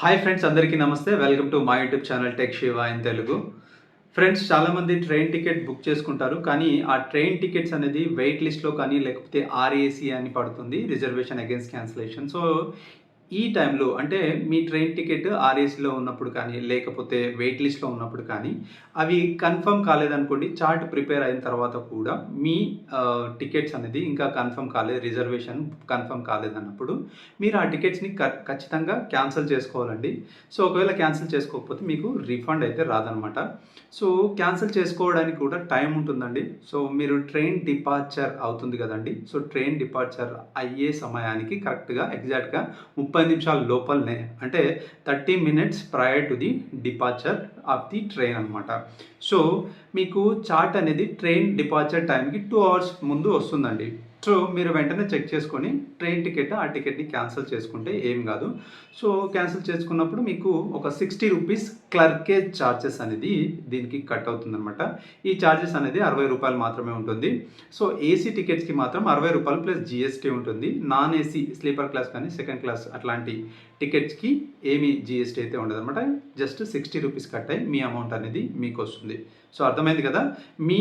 Hi friends అందరికీ నమస్తే. Welcome to మా YouTube channel tech Shiva in Telugu friends చాలామంది ట్రైన్ టికెట్ బుక్ చేసుకుంటారు కానీ ఆ ట్రైన్ టికెట్స్ అనేది వెయిట్ లిస్ట్లో కానీ లేకపోతే ఆర్ఏసీ అని పడుతుంది రిజర్వేషన్ అగేన్స్ట్ క్యాన్సిలేషన్ సో ఈ టైంలో అంటే మీ ట్రైన్ టికెట్ ఆర్ఏసీలో ఉన్నప్పుడు కానీ లేకపోతే వెయిట్ లిస్ట్లో ఉన్నప్పుడు కానీ అవి కన్ఫర్మ్ కాలేదనుకోండి చార్ట్ ప్రిపేర్ అయిన తర్వాత కూడా మీ టికెట్స్ అనేది ఇంకా కన్ఫర్మ్ కాలేదు రిజర్వేషన్ కన్ఫర్మ్ కాలేదన్నప్పుడు మీరు ఆ టికెట్స్ని ఖచ్చితంగా క్యాన్సిల్ చేసుకోవాలండి. సో ఒకవేళ క్యాన్సిల్ చేసుకోకపోతే మీకు రీఫండ్ అయితే రాదనమాట సో క్యాన్సిల్ చేసుకోవడానికి కూడా టైం ఉంటుందండి. సో మీరు ట్రైన్ డిపార్చర్ అవుతుంది కదండి. సో ట్రైన్ డిపార్చర్ అయ్యే సమయానికి కరెక్ట్గా ఎగ్జాక్ట్గా ముప్పై ముప్పై నిమిషాల లోపలనే అంటే thirty minutes prior to the departure of the train అనమాట సో మీకు చార్ట్ అనేది ట్రైన్ డిపార్చర్ టైంకి టూ అవర్స్ ముందు వస్తుందండి. సో మీరు వెంటనే చెక్ చేసుకొని ట్రైన్ టికెట్ ఆ టికెట్ని క్యాన్సిల్ చేసుకుంటే ఏం కాదు. సో క్యాన్సిల్ చేసుకున్నప్పుడు మీకు ఒక సిక్స్టీ రూపీస్ క్లర్కేజ్ ఛార్జెస్ అనేది దీనికి కట్ అవుతుందన్నమాట. ఈ ఛార్జెస్ అనేది అరవై రూపాయలు మాత్రమే ఉంటుంది. సో ఏసీ టికెట్స్కి మాత్రం అరవై రూపాయలు ప్లస్ జిఎస్టీ ఉంటుంది. నాన్ ఏసీ స్లీపర్ క్లాస్ కానీ సెకండ్ క్లాస్ అట్లాంటి టికెట్స్కి ఏమీ జిఎస్టీ అయితే ఉండదన్నమాట. జస్ట్ సిక్స్టీ రూపీస్ కట్ అయ్యి మీ అమౌంట్ అనేది మీకు వస్తుంది. సో అర్థమైంది కదా? మీ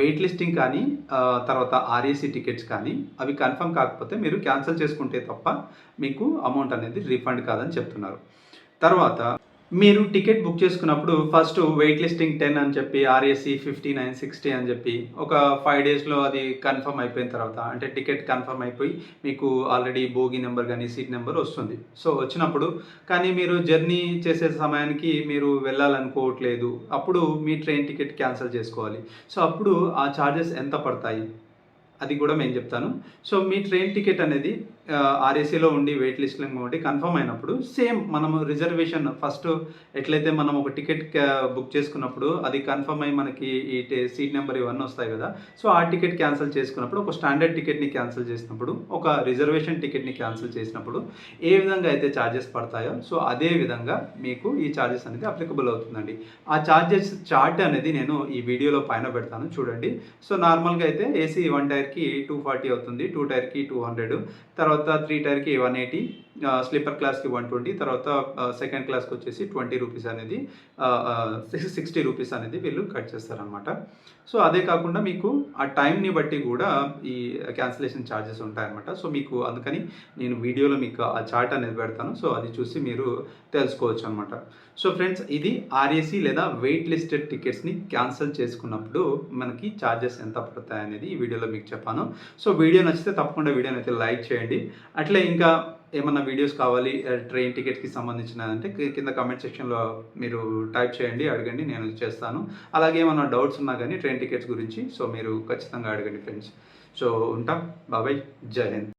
వెయిట్ లిస్టింగ్ కానీ తర్వాత ఆర్ఏసీ టికెట్ టికెట్స్ కానీ అవి కన్ఫర్మ్ కాకపోతే మీరు క్యాన్సిల్ చేసుకుంటే తప్ప మీకు అమౌంట్ అనేది రీఫండ్ కాదని చెప్తున్నారు. తర్వాత మీరు టికెట్ బుక్ చేసుకున్నప్పుడు ఫస్ట్ వెయిట్ లిస్టింగ్ టెన్ అని చెప్పి ఆర్ఏసీ ఫిఫ్టీ నైన్ సిక్స్టీ అని చెప్పి ఒక ఫైవ్ డేస్లో అది కన్ఫర్మ్ అయిపోయిన తర్వాత అంటే టికెట్ కన్ఫర్మ్ అయిపోయి మీకు ఆల్రెడీ బోగి నెంబర్ కానీ సీట్ నెంబర్ వస్తుంది. సో వచ్చినప్పుడు కానీ మీరు జర్నీ చేసే సమయానికి మీరు వెళ్ళాలనుకోవట్లేదు అప్పుడు మీ ట్రైన్ టికెట్ క్యాన్సిల్ చేసుకోవాలి. సో అప్పుడు ఆ ఛార్జెస్ ఎంత పడతాయి? అది కూడా మేము చెప్తాను. సో మీ ట్రైన్ టికెట్ అనేది ఆర్ఏసీలో ఉండి వెయిట్ లిస్ట్లో ఉండి కన్ఫర్మ్ అయినప్పుడు సేమ్ మనము రిజర్వేషన్ ఫస్ట్ ఎట్లయితే మనం ఒక టికెట్ బుక్ చేసుకున్నప్పుడు అది కన్ఫర్మ్ అయ్యి మనకి ఈ సీట్ నెంబర్ ఇవన్నీ వస్తాయి కదా. సో ఆ టికెట్ క్యాన్సిల్ చేసుకున్నప్పుడు ఒక స్టాండర్డ్ టికెట్ని క్యాన్సిల్ చేసినప్పుడు ఒక రిజర్వేషన్ టికెట్ని క్యాన్సిల్ చేసినప్పుడు ఏ విధంగా అయితే ఛార్జెస్ పడతాయో సో అదే విధంగా మీకు ఈ ఛార్జెస్ అనేది అప్లికబుల్ అవుతుందండి. ఆ ఛార్జెస్ చార్ట్ అనేది నేను ఈ వీడియోలో పైన పెడతాను చూడండి. సో నార్మల్గా అయితే ఏసీ వన్ టైర్కి టూ ఫార్టీ అవుతుంది టూ టైర్కి టూ హండ్రెడ్ తర్వాత తర్వాత త్రీ టైర్కి వన్ ఎయిటీ స్లీపర్ క్లాస్కి వన్ ట్వంటీ తర్వాత సెకండ్ క్లాస్కి వచ్చేసి ట్వంటీ రూపీస్ అనేది సిక్స్టీ రూపీస్ అనేది వీళ్ళు కట్ చేస్తారనమాట సో అదే కాకుండా మీకు ఆ టైంని బట్టి కూడా ఈ క్యాన్సిలేషన్ ఛార్జెస్ ఉంటాయన్నమాట. సో మీకు అందుకని నేను వీడియోలో మీకు ఆ చార్ట్ అనేది పెడతాను. సో అది చూసి మీరు తెలుసుకోవచ్చు అనమాట సో ఫ్రెండ్స్ ఇది ఆర్ఏసీ లేదా వెయిట్ లిస్టెడ్ టికెట్స్ని క్యాన్సిల్ చేసుకున్నప్పుడు మనకి ఛార్జెస్ ఎంత పడతాయి అనేది ఈ వీడియోలో మీకు చెప్పాను. సో వీడియో నచ్చితే తప్పకుండా వీడియోని అయితే లైక్ చేయండి. అట్లే ఇంకా ఏమన్నా వీడియోస్ కావాలి ట్రైన్ టికెట్కి సంబంధించిన అంటే కింద కామెంట్ సెక్షన్లో మీరు టైప్ చేయండి అడగండి నేను చేస్తాను. అలాగే ఏమన్నా డౌట్స్ ఉన్నా కానీ ట్రైన్ టికెట్స్ గురించి సో మీరు ఖచ్చితంగా అడగండి ఫ్రెండ్స్ సో ఉంటాం బాబాయ్ జై హింద్.